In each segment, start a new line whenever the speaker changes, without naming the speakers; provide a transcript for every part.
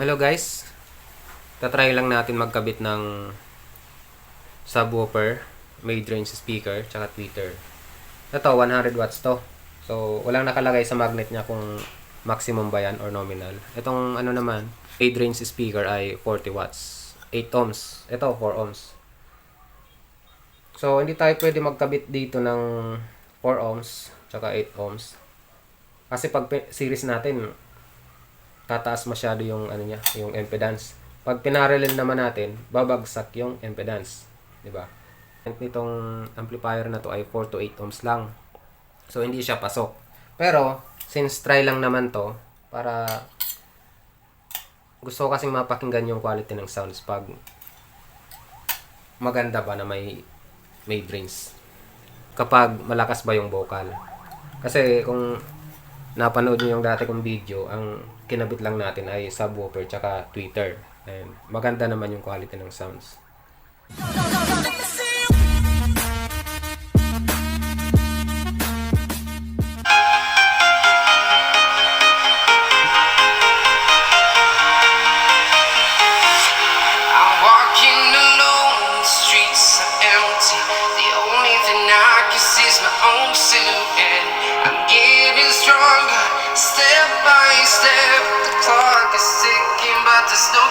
hello guys. Tatry lang natin magkabit ng subwoofer, mid-range speaker, tsaka tweeter. Ito, 100 watts to. So, walang nakalagay sa magnet niya kung maximum ba yan or nominal. Itong ano naman, mid-range speaker ay 40 watts. 8 ohms. Ito, 4 ohms. So, hindi tayo pwede magkabit dito ng 4 ohms, tsaka 8 ohms. Kasi pag series natin, tataas masyado yung ano niya, yung impedance. Pag pinarallel naman natin, babagsak yung impedance, 'di ba? Nitong amplifier na to ay 4 to 8 ohms lang. So hindi siya pasok. Pero since try lang naman to para gusto ko kasing mapakinggan yung quality ng sounds pag maganda ba na may may brains kapag malakas ba yung vocal. Kasi kung napanood niyo yung dati kong video, ang kinabit lang natin ay subwoofer tsaka tweeter. And maganda naman yung quality ng sounds.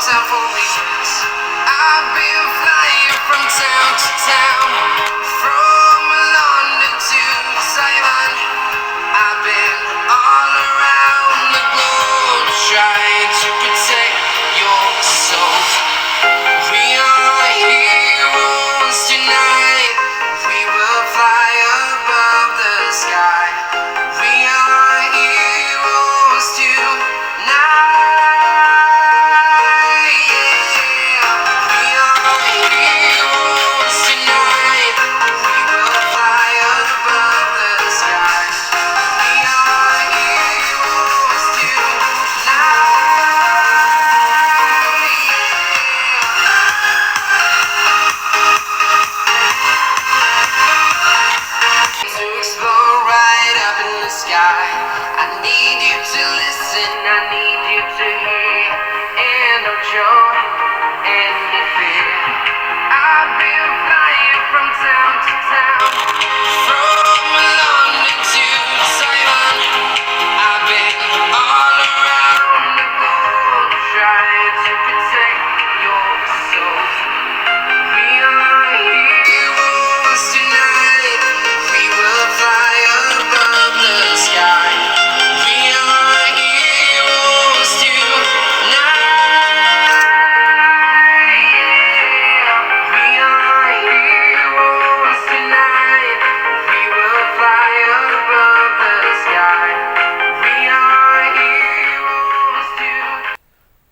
Time for me. I've been flying from town to town, and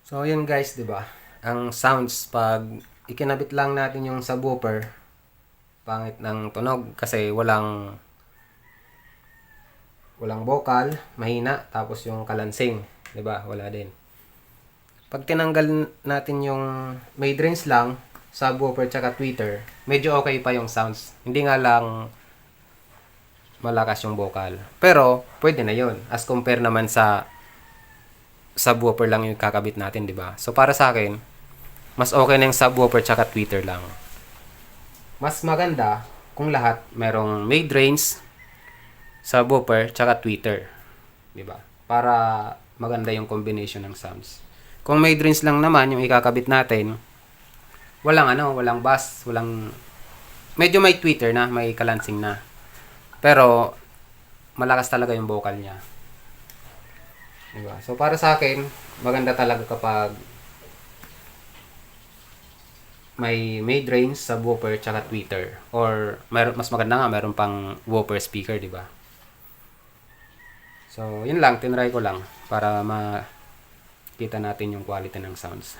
So yun guys, 'di ba? Ang sounds pag ikinabit lang natin yung subwoofer, pangit ng tunog kasi walang walang vocal, mahina, tapos yung kalansing, 'di ba? Wala din. Pag tinanggal natin yung mid range lang, subwoofer tsaka tweeter, medyo okay pa yung sounds. Hindi nga lang malakas yung vocal. Pero pwede na 'yon as compare naman sa subwoofer lang yung kakabit natin, di ba? So, para sa akin, mas okay na yung subwoofer tsaka tweeter lang. Mas maganda kung lahat merong mid-range, subwoofer, tsaka tweeter. Di ba? Para maganda yung combination ng sounds. Kung mid-range lang naman yung ikakabit natin, walang ano, walang bass, walang... Medyo may tweeter na, may kalansing na. Pero, malakas talaga yung vocal niya. Diba? So, para sa akin, maganda talaga kapag may mid-range subwoofer tsaka tweeter. Or, meron, mas maganda nga, meron pang woofer speaker, di ba? So, yun lang, tinry ko lang para makita natin yung quality ng sounds.